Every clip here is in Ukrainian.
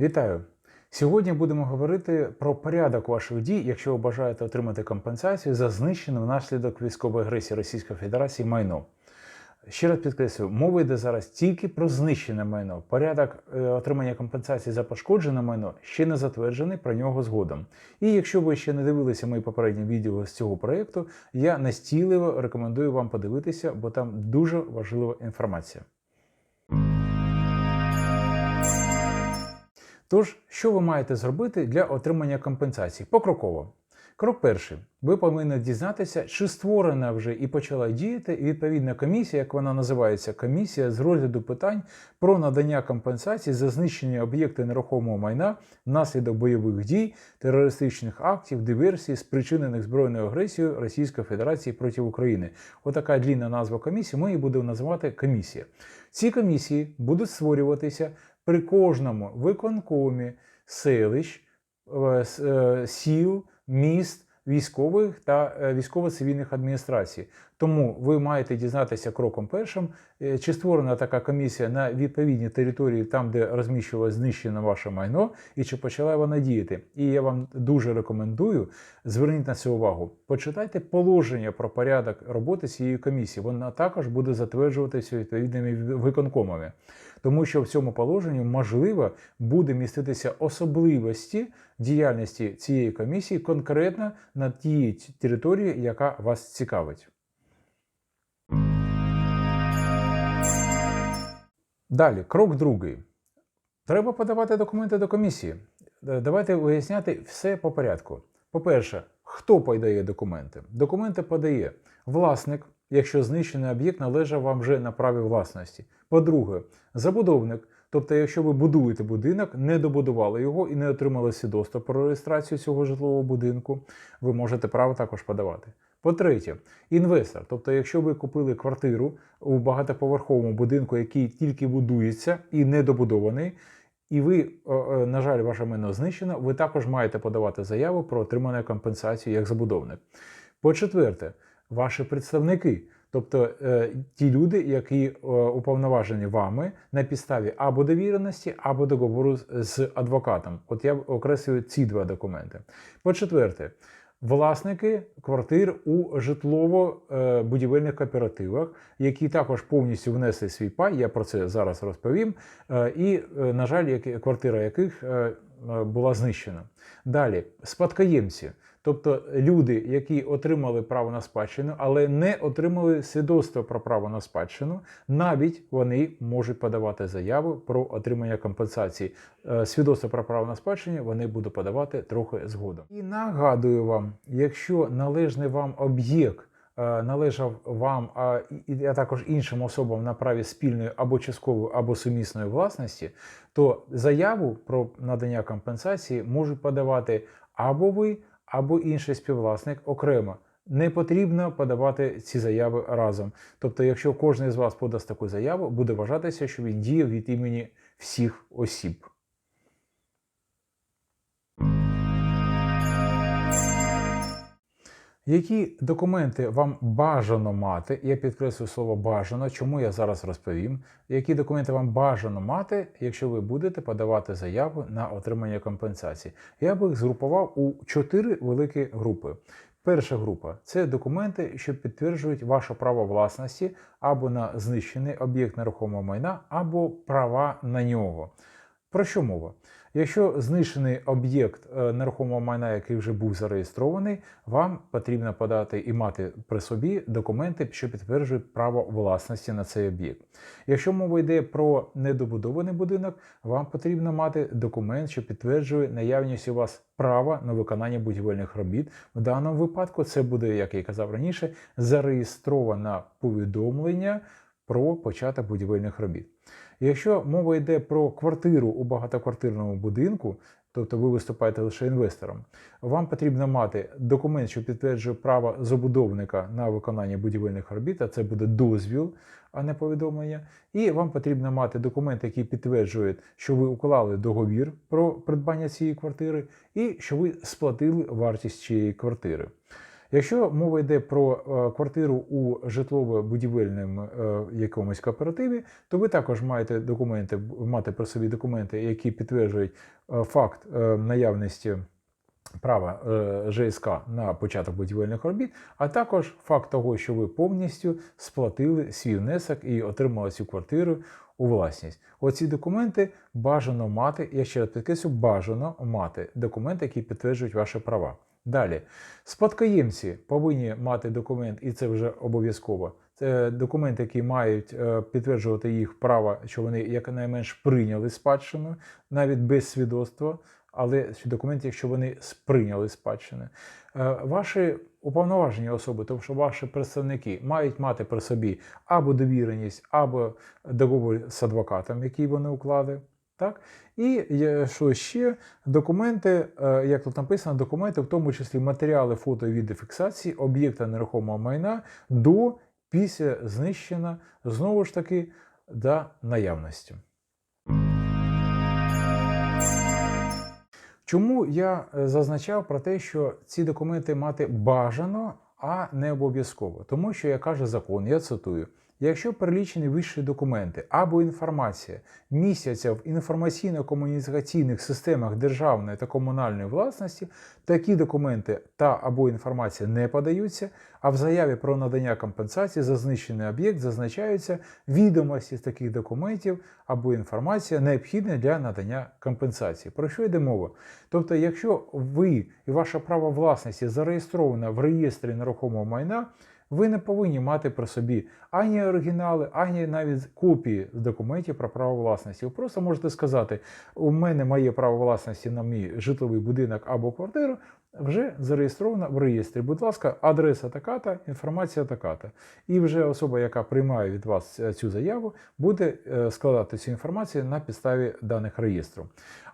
Вітаю! Сьогодні будемо говорити про порядок ваших дій, якщо ви бажаєте отримати компенсацію за знищене внаслідок військової агресії Російської Федерації майно. Ще раз підкреслюю, мова йде зараз тільки про знищене майно. Порядок е, отримання компенсації за пошкоджене майно ще не затверджений, про нього згодом. І якщо ви ще не дивилися мої попередні відео з цього проєкту, я настійливо рекомендую вам подивитися, бо там дуже важлива інформація. Тож, що ви маєте зробити для отримання компенсації? Покроково. Крок перший. Ви повинні дізнатися, чи створена вже і почала діяти відповідна комісія, як вона називається, комісія з розгляду питань про надання компенсації за знищені об'єкти нерухомого майна внаслідок бойових дій, терористичних актів, диверсій, спричинених збройною агресією Російської Федерації проти України. Отака длінна назва комісії. Ми її будемо називати комісія. Ці комісії будуть створюватися при кожному виконкомі селищ, е, е, сіл, міст, військових та е, військово-цивільних адміністрацій. Тому ви маєте дізнатися кроком першим, чи створена така комісія на відповідній території, там, де розміщувалось знищене ваше майно, і чи почала вона діяти. І я вам дуже рекомендую, зверніть на це увагу. Почитайте положення про порядок роботи цієї комісії. Вона також буде затверджуватися відповідними виконкомами. Тому що в цьому положенні можливо буде міститися особливості діяльності цієї комісії конкретно на тій території, яка вас цікавить. Далі, крок другий. Треба подавати документи до комісії. Е, Давайте виясняти все по порядку. По-перше, хто подає документи? Документи подає власник, якщо знищений об'єкт належав вам вже на праві власності. По-друге, забудовник. Тобто, якщо ви будуєте будинок, не добудували його і не отримали свідоцтво про реєстрацію цього житлового будинку, ви можете право також подавати. По-третє, інвестор. Тобто, якщо ви купили квартиру у багатоповерховому будинку, який тільки будується і не добудований, і ви, на жаль, ваше майно знищено, ви також маєте подавати заяву про отримання компенсації як забудовник. По-четверте, ваші представники, тобто е, ті люди, які е, уповноважені вами на підставі або довіреності, або договору з- адвокатом. От я окреслюю ці два документи. По-четверте, власники квартир у житлово-будівельних кооперативах, які також повністю внесли свій пай, я про це зараз розповім. Е, І, е, на жаль, квартира яких е, е, була знищена. Далі, спадкоємці, тобто люди, які отримали право на спадщину, але не отримали свідоцтво про право на спадщину, навіть вони можуть подавати заяву про отримання компенсації. Е, Свідоцтво про право на спадщину вони будуть подавати трохи згодом. І нагадую вам, якщо належний вам об'єкт е, належав вам, а також іншим особам на праві спільної або часткової, або сумісної власності, то заяву про надання компенсації можуть подавати або ви, або інший співвласник окремо. Не потрібно подавати ці заяви разом. Тобто, якщо кожен з вас подасть таку заяву, буде вважатися, що він діє від імені всіх осіб. Які документи вам бажано мати? Я підкреслюю слово бажано, чому я зараз розповім. Які документи вам бажано мати, якщо ви будете подавати заяву на отримання компенсації? Я би їх згрупував у чотири великі групи. Перша група це документи, що підтверджують ваше право власності або на знищений об'єкт нерухомого майна, або права на нього. Про що мова? Якщо знищений об'єкт е, нерухомого майна, який вже був зареєстрований, вам потрібно подати і мати при собі документи, що підтверджують право власності на цей об'єкт. Якщо мова йде про недобудований будинок, вам потрібно мати документ, що підтверджує наявність у вас права на виконання будівельних робіт. В даному випадку це буде, як я казав раніше, зареєстроване повідомлення про початок будівельних робіт. Якщо мова йде про квартиру у багатоквартирному будинку, тобто ви виступаєте лише інвестором, вам потрібно мати документ, що підтверджує право забудовника на виконання будівельних робіт, а це буде дозвіл, а не повідомлення. І вам потрібно мати документ, який підтверджує, що ви уклали договір про придбання цієї квартири, і що ви сплатили вартість цієї квартири. Якщо мова йде про е, квартиру у житлово-будівельному е, якомусь кооперативі, то ви також маєте документи, мати при собі документи, які підтверджують е, факт наявності права ЖСК на початок будівельних робіт, а також факт того, що ви повністю сплатили свій внесок і отримали цю квартиру у власність. Оці документи бажано мати, я ще раз підкреслю, бажано мати документи, які підтверджують ваші права. Далі, спадкоємці повинні мати документ, і це вже обов'язково. Це документи, які мають е, підтверджувати їх право, що вони якнайменш прийняли спадщину, навіть без свідоцтва, але ці документи, якщо вони сприйняли спадщину. Е, Ваші уповноважені особи, тому що ваші представники мають мати при собі або довіреність, або договір з адвокатом, який вони уклали. Так? І що ще документи, е, як тут написано, документи, в тому числі матеріали фото і відеофіксації об'єкта нерухомого майна до після знищення, знову ж таки, до наявності. Чому я е, зазначав про те, що ці документи мати бажано, а не обов'язково? Тому що, як каже закон, я цитую. Якщо перелічені вищі документи або інформація містяться в інформаційно-комунікаційних системах державної та комунальної власності, такі документи та або інформація не подаються, а в заяві про надання компенсації за знищений об'єкт зазначаються відомості з таких документів або інформація необхідна для надання компенсації. Про що йде мова? Тобто, якщо ви і ваше право власності зареєстровано в реєстрі нерухомого майна, ви не повинні мати при собі ані оригінали, ані навіть копії документів про право власності. Ви просто можете сказати: у мене моє право власності на мій житловий будинок або квартиру вже зареєстровано в реєстрі. Будь ласка, адреса така-та, інформація така-та. І вже особа, яка приймає від вас цю заяву, буде е, складати цю інформацію на підставі даних реєстру.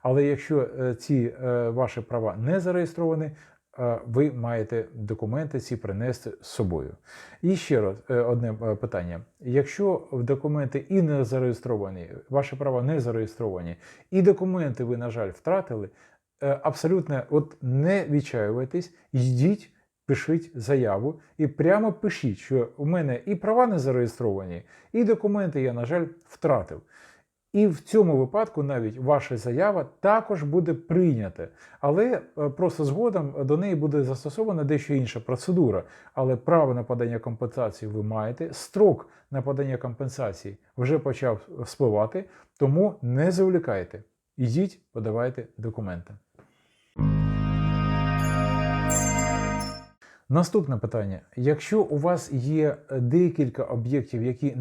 Але якщо е, ці е, ваші права не зареєстровані, е, ви маєте документи ці принести з собою. І ще раз е, одне е, питання: якщо в документи і не зареєстровані, ваші права не зареєстровані, і документи ви, на жаль, втратили, е, абсолютно от не відчаювайтесь, йдіть. Пишіть заяву і прямо пишіть, що у мене і права не зареєстровані, і документи я, на жаль, втратив. І в цьому випадку навіть ваша заява також буде прийнята, але е, просто згодом до неї буде застосована дещо інша процедура. Але право на подання компенсації ви маєте. Строк на подання компенсації вже почав спливати, тому не завлікайте. Ідіть, подавайте документи. Наступне питання: якщо у вас є декілька об'єктів, які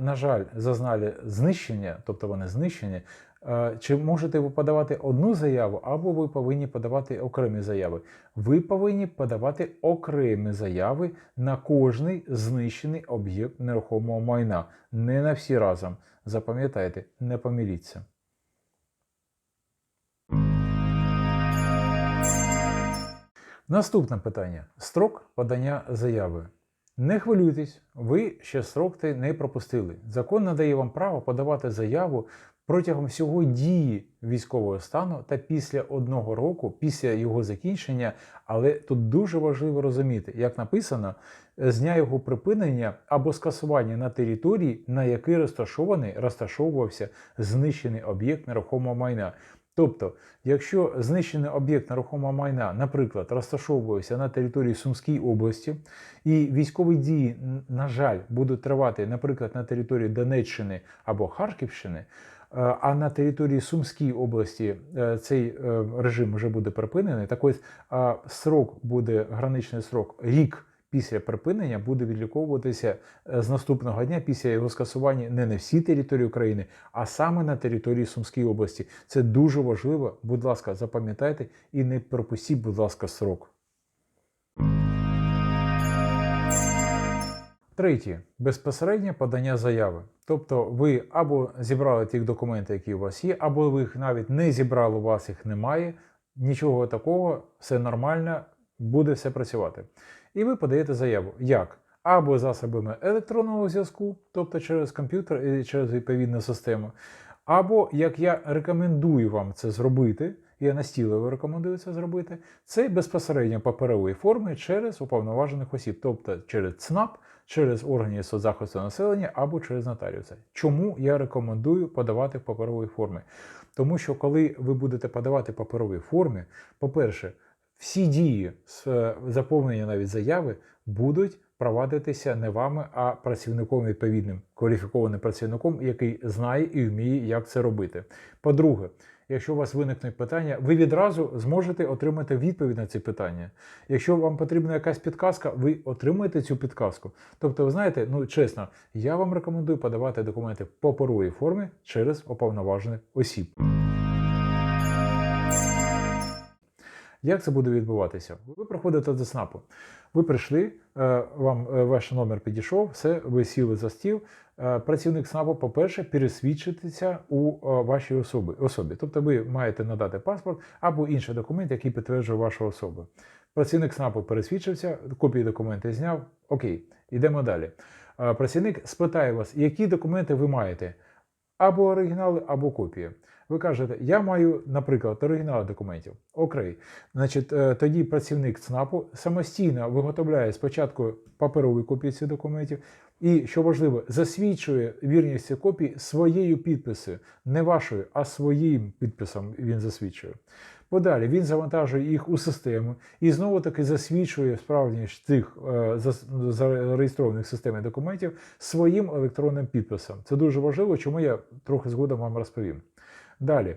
на, жаль зазнали знищення, тобто вони знищені, е, чи можете ви подавати одну заяву, або ви повинні подавати окремі заяви? Ви повинні подавати окремі заяви на кожний знищений об'єкт нерухомого майна, не на всі разом. Запам'ятайте, не помиліться. Наступне питання: строк подання заяви. Не хвилюйтесь, ви ще строк той не пропустили. Закон надає вам право подавати заяву протягом всього дії військового стану та після одного року, після його закінчення. Але тут дуже важливо розуміти, як написано, з дня його припинення або скасування на території, на якій розташований, розташовувався знищений об'єкт нерухомого майна. Тобто, якщо знищений об'єкт нерухомого майна, наприклад, розташовувався на території Сумської області, і військові дії, на жаль, будуть тривати, наприклад, на території Донеччини або Харківщини, е, а на території Сумської області е, цей е, режим вже буде припинений, так ось срок буде граничний срок рік. Після припинення буде відліковуватися е, з наступного дня після його скасування не на всій території України, а саме на території Сумської області. Це дуже важливо. Будь ласка, запам'ятайте і не пропустіть, будь ласка, срок. Третє безпосереднє подання заяви. Тобто ви або зібрали ті документи, які у вас є, або ви їх навіть не зібрали, у вас їх немає. Нічого такого, все нормально, буде все працювати. І ви подаєте заяву. Як? Або засобами електронного зв'язку, тобто через комп'ютер і через відповідну систему, Або як я рекомендую вам це зробити, я настійливо рекомендую це зробити, це безпосередньо паперової форми через уповноважених осіб, тобто через ЦНАП, через органи соцзахисту населення або через нотаріуса. Чому я рекомендую подавати в паперовій формі? Тому що коли ви будете подавати в паперовій формі, по-перше, всі дії з е, заповнення навіть заяви будуть провадитися не вами, а працівником відповідним кваліфікованим працівником, який знає і вміє, як це робити. По-друге, якщо у вас виникнуть питання, ви відразу зможете отримати відповідь на ці питання. Якщо вам потрібна якась підказка, ви отримаєте цю підказку. Тобто, ви знаєте, ну чесно, я вам рекомендую подавати документи в паперовій формі через уповноважених осіб. Як це буде відбуватися? Ви приходите до СНАПу. Ви прийшли, е, вам е, ваш номер підійшов, все, ви сіли за стіл. Е, Працівник СНАПу, по-перше, пересвідчитися у вашій особі. особі. Тобто ви маєте надати паспорт або інший документ, який підтверджує вашу особу. Працівник СНАПу пересвідчився, копії документів зняв. Окей, йдемо далі. Працівник спитає вас, які документи ви маєте, або оригінали, або копії. Ви кажете, я маю, наприклад, оригінали документів. Окей. Значить, е, тоді працівник ЦНАПу самостійно виготовляє спочатку паперові копії цих документів, і, що важливо, засвідчує вірність цих копій своєю підписою, не вашою, а своїм підписом він засвідчує. Подалі він завантажує їх у систему і знову таки засвідчує справжність цих е, зареєстрованих в документів своїм електронним підписом. Це дуже важливо, чому я трохи згодом вам розповім. Далі.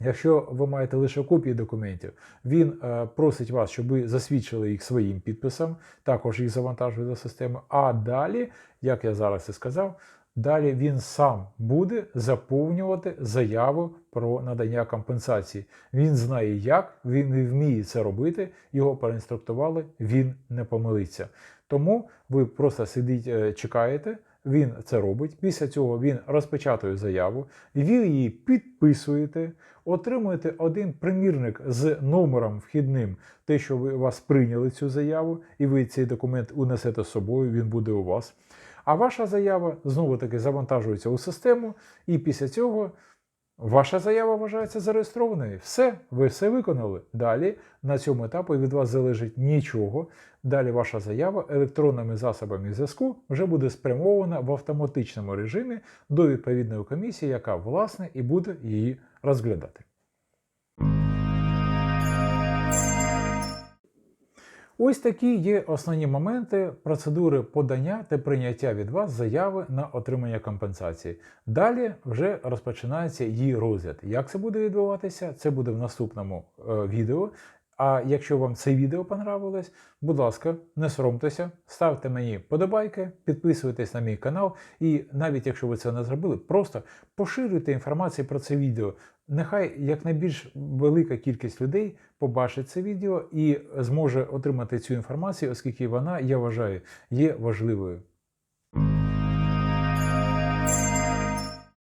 Якщо ви маєте лише копії документів, він е, просить вас, щоб ви засвідчили їх своїм підписом, також їх завантажує до системи. А далі, як я зараз і сказав, далі він сам буде заповнювати заяву про надання компенсації. Він знає, як, він вміє це робити, його проінструктували, він не помилиться. Тому ви просто сидите, чекаєте. Він це робить. Після цього він розпечатує заяву, ви її підписуєте, отримуєте один примірник з номером вхідним, те, що ви вас прийняли цю заяву, і ви цей документ унесете з собою, він буде у вас. А ваша заява знову таки завантажується у систему, і після цього ваша заява вважається зареєстрованою. Все, ви все виконали. Далі на цьому етапі від вас залежить нічого. Далі ваша заява електронними засобами зв'язку вже буде спрямована в автоматичному режимі до відповідної комісії, яка власне і буде її розглядати. Ось такі є основні моменти процедури подання та прийняття від вас заяви на отримання компенсації. Далі вже розпочинається її розгляд. Як це буде відбуватися? Це буде в наступному е, відео. А якщо вам це відео понравилось, будь ласка, не соромтеся, ставте мені подобайки, підписуйтесь на мій канал, і навіть якщо ви це не зробили, просто поширюйте інформацію про це відео. Нехай якнайбільш велика кількість людей побачить це відео і зможе отримати цю інформацію, оскільки вона, я вважаю, є важливою.